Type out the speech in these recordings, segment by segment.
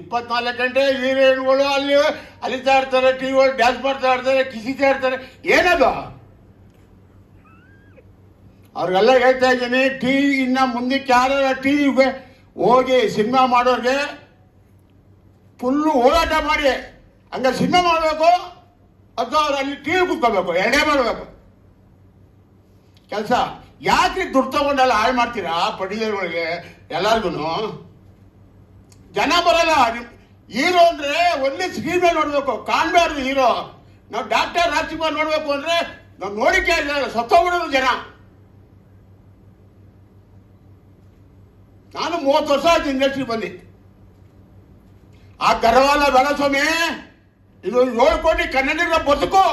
ಇಪ್ಪತ್ನಾಲ್ಕು ಗಂಟೆ ಹೀರೋಯಿನ್ಗಳು ಅಲ್ಲಿ ಅಲಿತಾ ಇರ್ತಾರೆ ಟಿ ವಿ ಡ್ಯಾನ್ಸ್ ಮಾಡ್ತಾ ಇರ್ತಾರೆ, ಕಿಸಿತಾ ಇರ್ತಾರೆ. ಏನದು? ಅವ್ರಿಗೆಲ್ಲ ಹೇಳ್ತಾ ಇದ್ದೀನಿ, ಟಿ ಇನ್ನ ಮುಂದಕ್ಕೆ ಯಾರು ಟಿ ವಿಗೆ ಹೋಗಿ ಸಿನಿಮಾ ಮಾಡೋರಿಗೆ ಫುಲ್ಲು ಹೋರಾಟ ಮಾಡಿ. ಹಂಗ ಸಿನಿಮಾ ಮಾಡಬೇಕು ಅಥವಾ ಅವ್ರು ಅಲ್ಲಿ ಟಿ ವಿ ಕುತ್ಕೋಬೇಕು, ಎರಡೇ ಮಾಡಬೇಕು? ಕೆಲಸ? ಯಾಕೆ ದುಡ್ಡು ತಗೊಂಡಲ್ಲ ಹಾಳು ಮಾಡ್ತೀರಾ ಪಡಿದರ್ಗಳಿಗೆ ಎಲ್ಲರಿಗೂ ಜನ ಬರಲ್ಲ. ಹೀರೋ ಅಂದ್ರೆ ಒಳ್ಳೆ ಸ್ಕ್ರೀನ್ ನೋಡ್ಬೇಕು. ಕಾಣ್ಬಾರ್ದು ಹೀರೋ. ನಾವು ಡಾಕ್ಟರ್ ರಾಜ್ಕುಮಾರ್ ನೋಡ್ಬೇಕು ಅಂದ್ರೆ ನಾವು ನೋಡಿಕೆ ಸತ್ತೋಗ್ಬಿಡೋದು ಜನ. ನಾನು ಮೂವತ್ತು ವರ್ಷ ಆಯ್ತು ಇಂಡಸ್ಟ್ರಿ ಬಂದಿ. ಆ ಗರ್ವಾಲ ಬೇಡ ಸ್ವಾಮಿ ಇದು ಏಳು ಕೋಟಿ ಕನ್ನಡಿಗರ ಬದುಕು.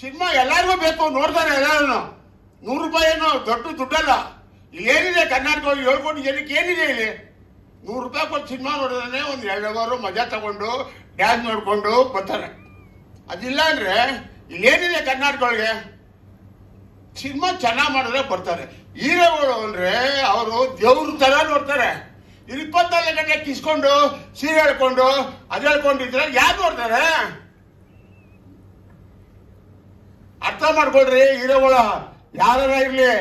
ಸಿನಿಮಾ ಎಲ್ಲರಿಗೂ ಬೇಕು, ನೋಡ್ತಾರೆ ಎಲ್ಲರೂ ನೂರು ರೂಪಾಯಿ ಏನು ದೊಡ್ಡ ದುಡ್ಡಲ್ಲ. ಏನಿದೆ ಕರ್ನಾಟಕ ಏಳು ಕೋಟಿ ಜನಕ್ಕೆ ಏನಿದೆ ಇಲ್ಲಿ? ನೂರು ರೂಪಾಯಿ ಕೊಟ್ಟು ಸಿನಿಮಾ ನೋಡಿದ್ರೆ ಒಂದು ಎರಡು ಅವರು ಮಜಾ ತಗೊಂಡು ಡ್ಯಾನ್ಸ್ ನೋಡಿಕೊಂಡು ಬರ್ತಾರೆ. ಅದಿಲ್ಲ ಅಂದರೆ ಇಲ್ಲೇನಿದೆ ಕರ್ನಾಟಕ ಒಳಗೆ ಸಿನಿಮಾ ಚೆನ್ನಾಗಿ ಮಾಡಿದ್ರೆ ಬರ್ತಾರೆ. ಹೀರೋಗಳು ಅಂದ್ರೆ ಅವರು ದೇವ್ರ ತರ ನೋಡ್ತಾರೆ. ಇಲ್ಲಿ ಇಪ್ಪತ್ನಾಲ್ಕು ಗಂಟೆ ಕಿಸ್ಕೊಂಡು ಸೀರೆ ಹೇಳ್ಕೊಂಡು, ಅದು ಹೇಳ್ಕೊಂಡಿದ್ರೆ ಯಾರು ನೋಡ್ತಾರೆ? ಅರ್ಥ ಮಾಡ್ಕೊಳ್ರಿ ಹೀರೋಗಳು ಯಾರ ಇರ್ಲಿ.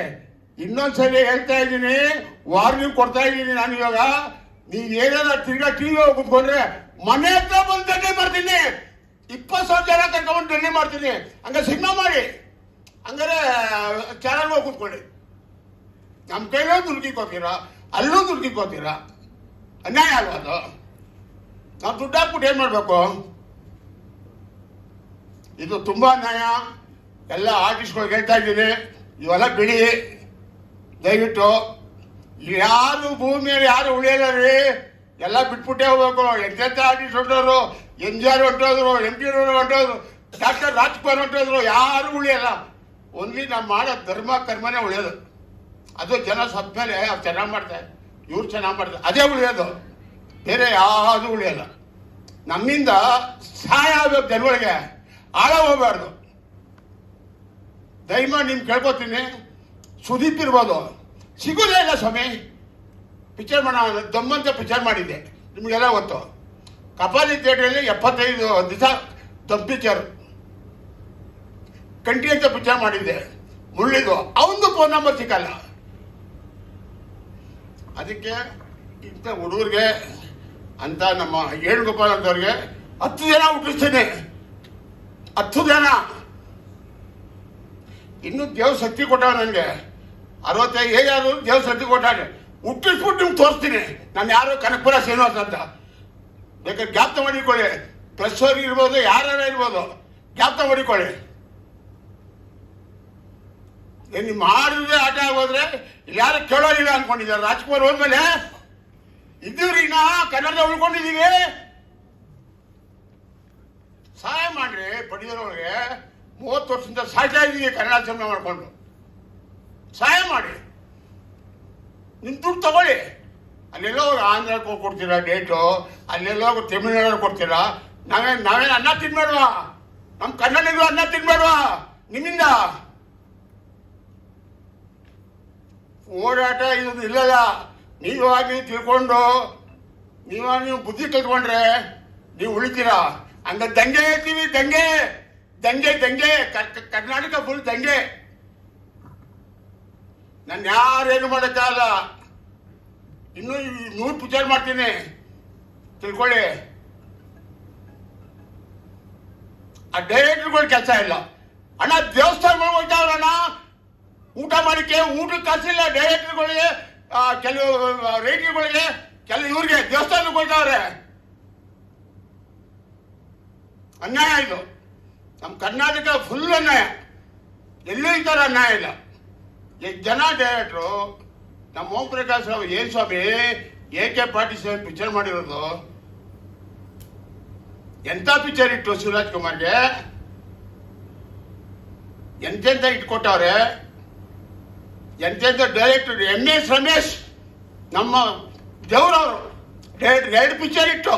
ಇನ್ನೊಂದ್ಸಲಿ ಹೇಳ್ತಾ ಇದ್ದೀನಿ ವಾರ್ನಿಂಗ್ ಕೊಡ್ತಾ ಇದ್ದೀನಿ ನಾನು ಇವಾಗ. ನೀವ್ ಏನಾರ ತಿರ್ಗಾ ಟಿವಿ ಕುತ್ಕೊಂಡ್ರೆ ಮನೆ ಹತ್ರ ಬಂದು ದಂಡೆ ಮಾಡ್ತೀನಿ. ಇಪ್ಪತ್ತು ಸಾವಿರ ಜನ ಕರ್ಕೊಂಡು ದಂಡೆ ಮಾಡ್ತೀನಿ. ಹಂಗ ಸಿನಿಮಾ ಮಾಡಿ. ಹಂಗಾರೆ ಚಾನಲ್ ಹೋಗಿ ಕೊಡಿ ನಮ್ಮ ಕೈಲೂ ದುಡ್ಕಿಕೋತೀರಾ ಅಲ್ಲೂ ದುಡ್ಕಿಕೋತೀರಾ ಅನ್ಯಾಯ ಅಲ್ವಾ ಅದು? ನಾವು ದುಡ್ಡು ಹಾಕ್ಬಿಟ್ಟು ಏನು ಮಾಡಬೇಕು? ಇದು ತುಂಬಾ ಅನ್ಯಾಯ. ಎಲ್ಲ ಆರ್ಟಿಸ್ಟ್ಗಳಿಗೆ ಹೇಳ್ತಾ ಇದ್ದೀನಿ. ಇವೆಲ್ಲ ಬಿಡಿ. ದಯವಿಟ್ಟು ಯಾರು ಭೂಮಿಯಲ್ಲಿ ಯಾರು ಉಳಿಯಲ್ಲ ರೀ ಎಲ್ಲ ಬಿಟ್ಬಿಟ್ಟೆ ಹೋಗ್ಬೇಕು. ಎಂತೆಂಥ ಆರ್ಟಿಸ್ಟ್ ಹೊಂಟೋದ್ರು ಎನ್ ಜಿ ಆರ್ ಹೊಂಟೋದ್ರು, ಎಂ ಪಿ ಹೊಂಟೋದ್ರು, ಡಾಕ್ಟರ್ ರಾಜ್ಕುಮಾರ್ ಹೊಂಟೋದ್ರು, ಯಾರು ಉಳಿಯಲ್ಲ. ಓನ್ಲಿ ನಾವು ಮಾಡೋ ಧರ್ಮ, ಕರ್ಮನೇ ಉಳಿಯೋದು. ಅದು ಜನ ಸತ್ತ ಮೇಲೆ ಅವ್ರು ಚೆನ್ನಾಗಿ ಮಾಡ್ತಾರೆ. ಇವ್ರು ಚೆನ್ನಾಗಿ ಮಾಡ್ತಾರೆ. ಅದೇ ಉಳಿಯೋದು. ಬೇರೆ ಯಾವುದು ಉಳಿಯಲ್ಲ. ನಮ್ಮಿಂದ ಸಹಾಯ ಆಗ್ಬೇಕು ಜನಗಳಿಗೆ. ಆಳ ಹೋಗ್ಬಾರ್ದು. ದಯಮಾಡಿ ನಿಮ್ಗೆ ಕೇಳ್ಕೊತೀನಿ. ಸುದೀಪ್ ಇರ್ಬೋದು. ಸಿಗೋದೇ ಇಲ್ಲ ಸ್ವಾಮಿ. ಪಿಕ್ಚರ್ ಮಾಡೋಣ, ದಮ್ಮಂತ ಪಿಕ್ಚರ್ ಮಾಡಿದ್ದೆ. ನಿಮಗೆಲ್ಲ ಗೊತ್ತು. ಕಪಾಲಿ ಥಿಯೇಟ್ರಲ್ಲಿ ಎಪ್ಪತ್ತೈದು ದಿವಸ ದಮ್ ಪಿಕ್ಚರ್. ಕಂಟಿ ಅಂತ ಪಿಕ್ಚರ್ ಮಾಡಿದ್ದೆ. ಮುಳ್ಳಿದು ಅವನದು ಫೋನ್ ನಂಬರ್ ಸಿಕ್ಕಲ್ಲ. ಅದಕ್ಕೆ ಇಂಥ ಹುಡುಗರಿಗೆ, ಅಂತ ನಮ್ಮ ಗೋಪಾಲ್ ಅಂತವ್ರಿಗೆ ಹತ್ತು ಜನ ಹುಟ್ಟಿಸ್ತೀನಿ. ಹತ್ತು ಜನ. ಇನ್ನು ದೇವ್ ಶಕ್ತಿ ಕೊಟ್ಟವ ನನಗೆ. ಅರವತ್ತೈದು ಏಜಾದ್ರು ದೇವ್ರ ಶಕ್ತಿ ಕೊಟ್ಟಾನೆ ಹುಟ್ಟಿಸ್ಬಿಟ್ಟು ನಿಮ್ಗೆ ತೋರಿಸ್ತೀನಿ. ನಾನು ಯಾರು ಕನಕಪುರ ಶ್ರೀನಿವಾಸ ಅಂತ. ಬೇಕಾದ್ರೆ ಜ್ಞಾಪಕ ಮಾಡಿಕೊಳ್ಳಿ. ಪ್ಲಸ್ ಅವ್ರಿಗೆ ಇರ್ಬೋದು ಯಾರು ಇರ್ಬೋದು, ಜ್ಞಾಪಕ ಮಾಡಿಕೊಳ್ಳಿ. ನೀವು ಮಾಡಿದ್ರೆ ಆಟ ಆಗೋದ್ರೆ ಯಾರು ಕೇಳೋದಿಲ್ಲ ಅನ್ಕೊಂಡಿದ್ದಾರೆ. ರಾಜ್ಕುಮಾರ್ ಹೋದ್ಮೇಲೆ, ಇದ್ದೀವ್ರಿ ನಾ ಕನ್ನಡ ಉಳ್ಕೊಂಡಿದ್ದೀವಿ. ಸಹಾಯ ಮಾಡ್ರಿ ಪಡೆಯೋರಿಗೆ ಮೂವತ್ತು ವರ್ಷದಿಂದ ಸಾಯ್ತಾ ಇದ್ದೀವಿ, ಕನ್ನಡ ಸಿನಿಮಾ ಮಾಡ್ಕೊಂಡು. ಸಹಾಯ ಮಾಡಿ. ನಿಮ್ಮ ದುಡ್ಡು ತಗೊಳ್ಳಿ. ಅಲ್ಲೆಲ್ಲೋ ಆಂಧ್ರಕ್ಕೆ ಹೋಗಿ ಕೊಡ್ತೀರಾ ಡೇಟು? ಅಲ್ಲೆಲ್ಲೋ ತಮಿಳ್ನಾಡು ಕೊಡ್ತೀರಾ? ನಾವೇ ನಾವೇ ಅನ್ನ ತಿನ್ಬೇಡ್ವಾ? ನಮ್ಮ ಕನ್ನಡಿಗರು ಅನ್ನ ತಿನ್ಬೇಡ್ವಾ? ನಿಮ್ಮಿಂದ? ಓಡಾಟ ಇದು ಇಲ್ಲಲ್ಲ. ನೀವಾಗಿ ತಿಳ್ಕೊಂಡು, ನೀವಾಗಿ ನೀವು ಬುದ್ಧಿ ಕಲ್ತ್ಕೊಂಡ್ರೆ ನೀವು ಉಳಿತೀರಾ? ಹಂಗ ದಂಗೆ ಹೇಳ್ತೀವಿ, ದಂಗೆ. ದಂಗೆ ದಂಗೆ. ಕರ್- ಕರ್ನಾಟಕ ಫುಲ್ ದಂಗೆ. ನಾನು ಯಾರೇನು ಮಾಡೋಕ್ಕಾಗಲ್ಲ ಇನ್ನೂ ನೂರು ಪಿಕ್ಚರ್ ಮಾಡ್ತೀನಿ. ತಿಳ್ಕೊಳ್ಳಿ. ಆ ಡೈರೆಕ್ಟರ್ಗಳು ಕೆಲಸ ಇಲ್ಲ. ಅಣ್ಣ ದೇವಸ್ಥಾನಗಳು ಹೋಗ್ತಾವ್ರಣ್ಣ ಊಟ ಮಾಡಿಕೆ ಊಟಕ್ಕೆ ಕಾಸಿಲ್ಲ ಡೈರೆಕ್ಟರ್ಗಳಿಗೆ ಕೆಲವು ರೈಟರ್ಗಳಿಗೆ, ಕೆಲವು ಇವ್ರಿಗೆ ದೇವಸ್ಥಾನಕ್ಕೆ ಹೋಗ್ತಾವ್ರೆ ಅನ್ಯಾಯ ಇದು. ನಮ್ಮ ಕರ್ನಾಟಕ ಫುಲ್ ಅನ್ಯಾಯ. ಎಲ್ಲೂ ಈ ಥರ ಅನ್ಯಾಯ ಇಲ್ಲ. ಜನ ಡೈರೆಕ್ಟ್ರು ನಮ್ಮ ಓಂ ಪ್ರಕಾಶ್ ರಾವ್ ಏನ್ ಸ್ವಾಮಿ ಎ ಕೆ ಸೆವೆನ್ ಪಿಕ್ಚರ್ ಮಾಡಿರೋದು? ಎಂತ ಪಿಕ್ಚರ್ ಇಟ್ಟು ಶಿವರಾಜ್ ಕುಮಾರ್ಗೆ? ಎಂತೆಂತ ಇಟ್ಕೊಟ್ಟವ್ರೆ? ಎಂತೆಂತ ಡೈರೆಕ್ಟರ್ ಎಂ ಎಸ್ ರಮೇಶ್, ನಮ್ಮ ದೇವರವರು ಡೈರೆಕ್ಟ್ ಎರಡು ಪಿಕ್ಚರ್ ಇಟ್ಟು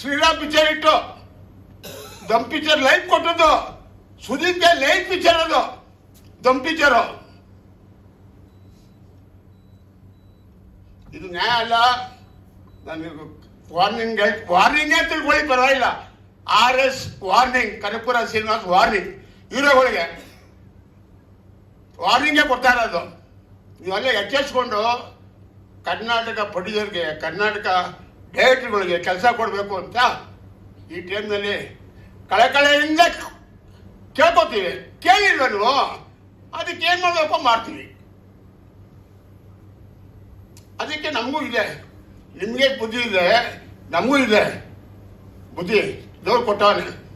ಶ್ರೀರಾಮ್ ಪಿಕ್ಚರ್ ಇಟ್ಟು ದಮ್ ಪಿಕ್ಚರ್ ಲೈಫ್ ಕೊಟ್ಟದ್ದು. ಸುದೀಪ್ಗೆ ಲೈಫ್ ಪಿಕ್ಚರ್ ಅದು. ದಮ್ ಪಿಕ್ಚರು ಇದು ನ್ಯಾಯ ಅಲ್ಲ. ನನಗೆ ವಾರ್ನಿಂಗ್ ವಾರ್ನಿಂಗ್ ತಿಳ್ಕೊಳ್ಳಿ, ಪರವಾಗಿಲ್ಲ. R S warning Kanakapura Srinivas warning ಹೀರೋಗಳಿಗೆ ವಾರ್ನಿಂಗೇ ಕೊಡ್ತಾ ಇರೋದು. ನೀವೆಲ್ಲ ಎಚ್ಚರಿಸ್ಕೊಂಡು ಕರ್ನಾಟಕ ಪ್ರೊಡ್ಯೂಸರ್ಗೆ ಕರ್ನಾಟಕ ಡೈರೆಕ್ಟರ್ಗಳಿಗೆ ಕೆಲಸ ಕೊಡಬೇಕು ಅಂತ ಈ ಟೈಮ್ನಲ್ಲಿ ಕಳಕಳೆಯಿಂದ ಕೇಳ್ಕೊತೀವಿ. ಕೇಳಿಲ್ವ ನೀವು? ಅದಕ್ಕೆ ಏನು ಮಾಡಬೇಕು ಮಾಡ್ತೀವಿ ಅದಕ್ಕೆ ನಮಗೂ ಇದೆ. ನಿಮಗೆ ಬುದ್ಧಿ ಇದೆ. ನಮಗೂ ಇದೆ. ಬುದ್ಧಿ. ದೇವ್ರು ಕೊಟ್ಟವನೆ